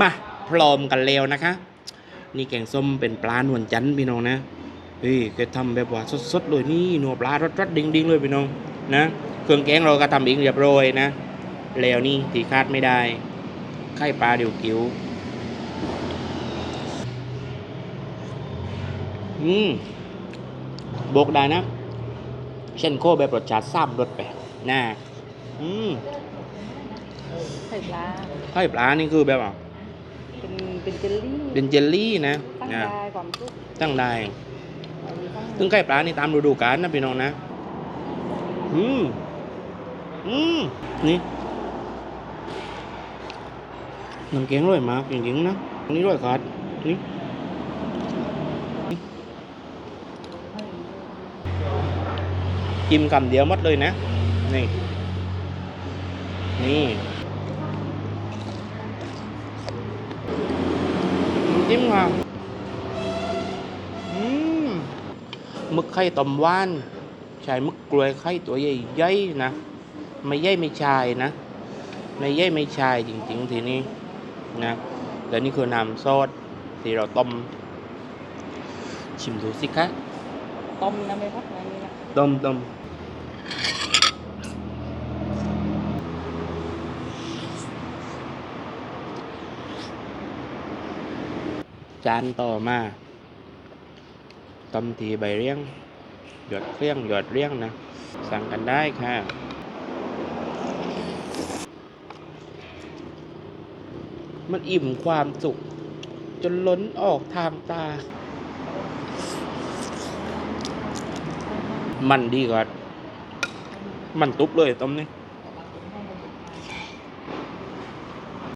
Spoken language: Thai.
มาพร้อมกันแล้วนะคะ นี่แกงส้มเป็นปลานวลจันทร์พี่น้องนะเฮ้ยแกทำแบบว่าสดๆเลยนี่หนัวปลารสๆดิ่งๆเลยพี่น้องนะเครื่องแกงเราก็ทำเองเรียบร้อยนะ แล้วนี่ที่คาดไม่ได้ไข่ปลาเดี่ยวกิ้วอืมบอกได้นะเช่นโคแบบรสชาติซ้ำรสไปนะอืมไข่ปลาไข่ปลานี่คือแบบว่า เป็นเป็นเจลลี่เป็นเจลลี่นะตั้งนะได้ความสุขตั้งได้เอามีตั้งซึ่งไข่ปลานี่ตามฤดูกาลนะพี่น้องนะอืมอืมนี่น้ำแกงอร่อยมากจริงๆนะอันนี้อร่อยขาดนี่จิ้มคำเดียวหมดเลยนะ นี่ นี่น้ำ จิ้มค่ะอืมหมึกไข่ต้มหว่านใช้หมึกกลวยไข่ตัวใหญ่ๆนะ ไม่ใหญ่ไม่ชายนะ ไม่ใหญ่ไม่ชายจริง ๆ ทีนี้นะแล้วนี่คือน้ำซอสที่เราต้ม ชิมดูสิคะต้มนะไม่พักนะนี่นะต้มต้ม จานต่อมาต้มทีใบเรียง หยดเครื่องหยดเรียงนะ สั่งกันได้ค่ะ มันอิ่มความสุข จนล้นออกทางตา มันดีกว่า มันตุ๊บเลยต้มนี่